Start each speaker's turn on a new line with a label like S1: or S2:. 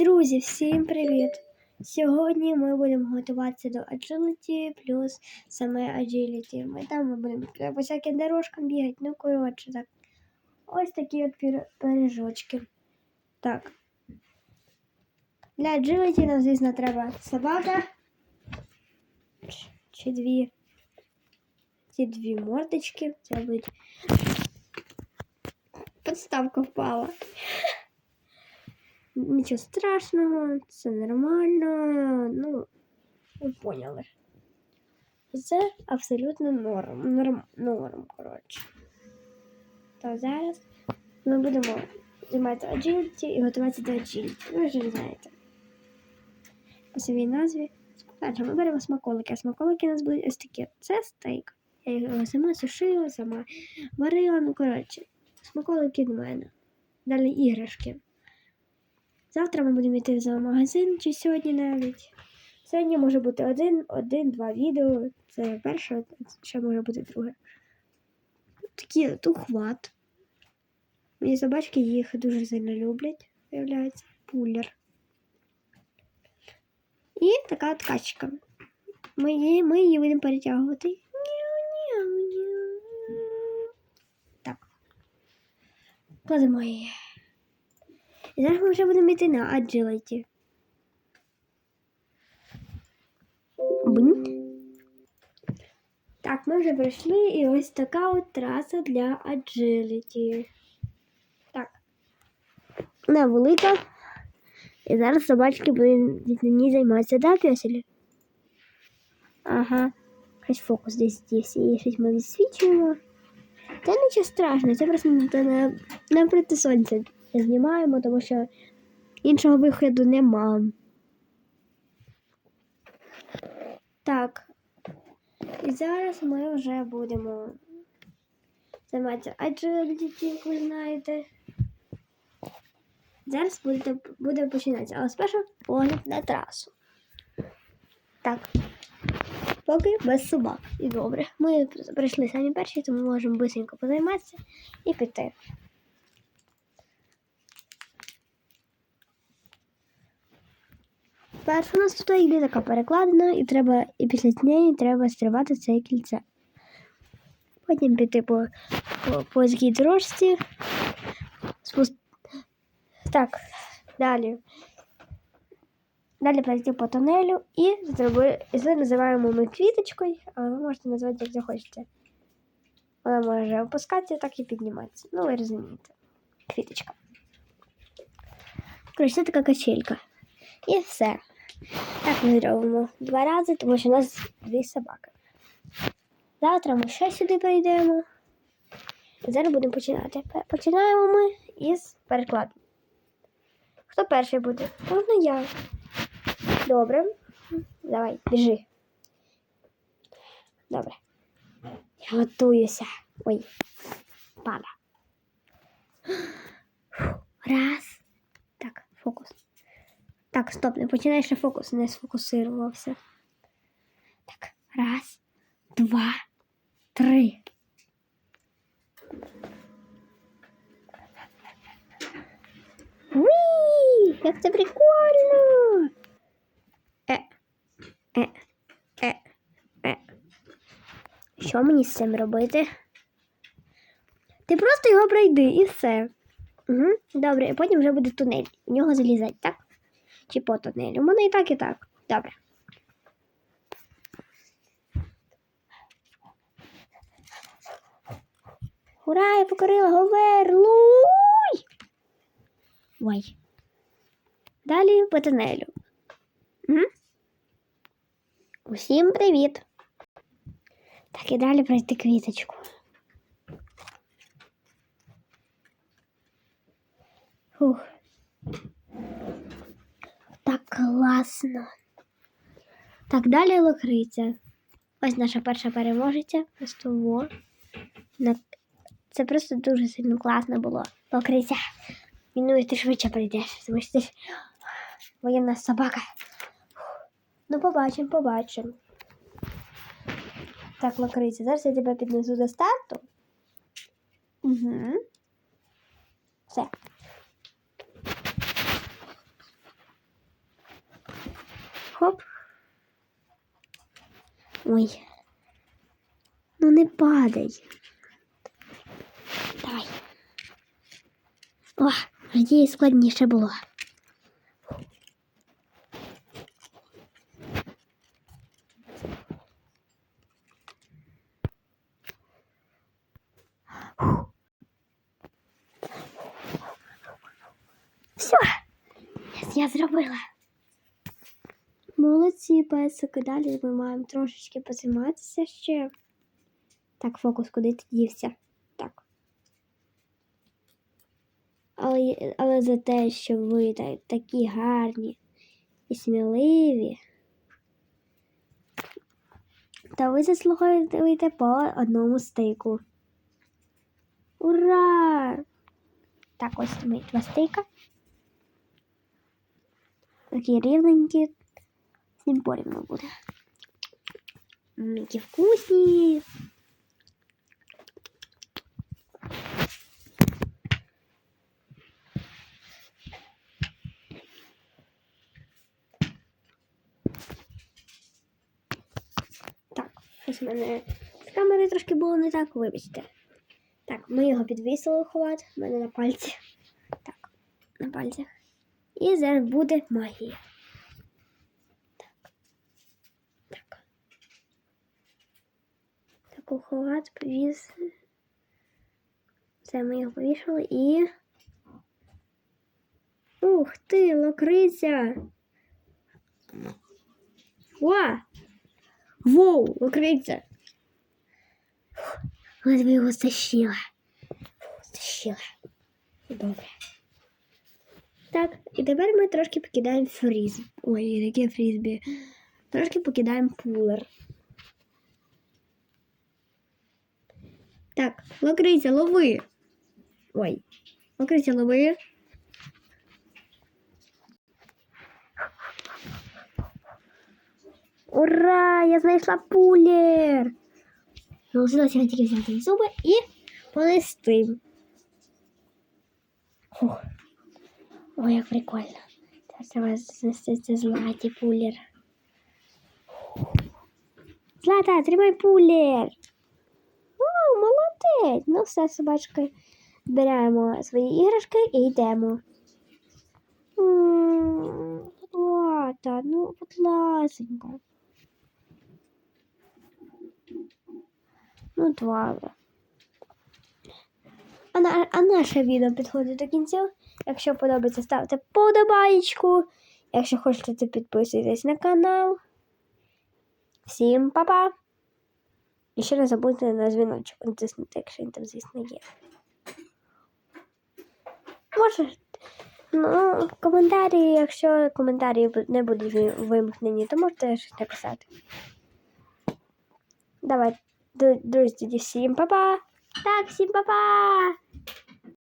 S1: Друзі, всім привіт! Сьогодні ми будемо готуватися до Agility плюс саме Agility. Ми там ми будемо по всяким дорожкам бігати, ну коротше так. Ось такі от пиріжочки. Так. Для Agility нам, звісно, треба собака. Чи дві. Ці дві мордочки. Це будуть. Подставка впала. Нічого страшного, це нормально. Ну, ви поняли. Це абсолютно норм. Норм, норм коротше. То зараз ми будемо займатися agility і готуватися до agility. Ви вже знаєте. По своїй назві. Перше, ми беремо смаколики. А смаколики у нас будуть ось такі. Це стейк. Я його сама сушила, сама варила. Ну, коротше, смаколики до мене. Далі іграшки. Завтра ми будемо йти в зоомагазин, чи сьогодні навіть. Сьогодні може бути один, один-два відео. Це перше, ще може бути друге. Такий ухват. Мені собачки їх дуже сильно люблять, виявляється. Пулер. І така от качка. Ми її, ми її будемо перетягувати. Так. Кладемо її. І зараз ми вже будемо йти на agility. Бунь. Так, ми вже пройшли і ось така от траса для agility. Так. Вона велика. І зараз собачки будуть на ній займатися, да, песелі? Ага. Хоч фокус десь десь і щось ми відсвічуємо. Та нічого страшного, це просто на, на, на проти сонця Знімаємо, тому що іншого виходу нема. Так. І зараз ми вже будемо займатися agility, як ви знаєте. Зараз буде, буде починатися, але спершу погляд на трасу. Так. Поки без собак. І добре. Ми прийшли самі перші, тому можемо бисенько позайматися і піти. Перше у нас тут йде така перекладина, і треба, і після неї треба стрибати це кільце. Потім піти по, по, по дорожці. Спуст... Так, далі. Далі пройти по тунелю і зроби... це називаємо ми квіточкою, але ви можете назвати як захочете. Вона може опускатися, так і підніматися. Ну, ви розумієте. Квіточка. Коротше, це така качелька. І все. Так ми робимо два рази, тому що у нас дві собаки. Завтра ми ще сюди прийдемо. Зараз будемо починати. Починаємо ми із перекладу. Хто перший буде? Можна я. Добре. Давай, біжи. Добре. Я готуюся. Ой, пада. Раз. Так, стоп, не починай ще фокус, не сфокусувався. Так, раз, два, три. Уі, як це прикольно! Е, е, е, е. Що мені з цим робити? Ти просто його пройди і все. Угу, добре, і потім вже буде тунель. В нього залізати, так? Чи по тунелю. У мене і так, і так. Добре. Ура, я покорила Говерлуй! Ой. Далі по тунелю. Угу. Усім привіт. Так, і далі пройти квіточку. Фух. Класно. Так, далі локриця. Ось наша перша переможеця. Во. Це просто дуже сильно класно було. Локриця. Ну і ти швидше прийдеш, тому що ти воєнна собака. Ну, побачимо, побачимо. Так, локриця, зараз я тебе піднесу до старту. Угу. Все. Хоп. Ой. Ну не падай. Давай. О, надії складніше було. Все, я зробила. Молодці, песики. Далі ми маємо трошечки позайматися ще. Так, фокус куди ти дівся? Так. Але, але за те, що ви та- такі гарні і сміливі, то ви заслуговуєте по одному стейку. Ура! Так, ось ми два стейка. Такі рівненькі. Ним порівну буде. Які вкусні. Так, ось в мене з камери трошки було не так, вибачте. Так, ми його підвісили ховати, в мене на пальці. Так, на пальцях. І зараз буде магія. Так. Так. Так, уховат повіс. Це ми його повішали і. Ух ти, локриця! О! Воу, локриця! Ледве його стащила. Стащила. Добре. Так, і тепер ми трошки покидаємо фріз. Ой, яке фрізбі. Трошки покидаємо пулер. Так, локриця, лови. Ой, локриця, лови. Ура! Я знайшла пулер! Залишилося не тільки взяти зуби і понести. Фух. Ой, як прикольно. Зараз треба знести це златі пулер. Злата, тримай пулер. О, молодець. Ну все, собачки. Збираємо свої іграшки і йдемо. М, Злата, ну, будь ласенька. Ну, два. А, на, а наше відео підходить до кінця. Якщо подобається, ставте подобаєчку. Якщо хочете, підписуйтесь на канал. Всім па-па! І ще не забудьте на дзвіночок натиснути, якщо він там, звісно, є. Може, ну, коментарі, якщо коментарі не будуть ви- вимкнені, то можете щось написати. Давай, друзі, всім па-па! Так, всім па-па!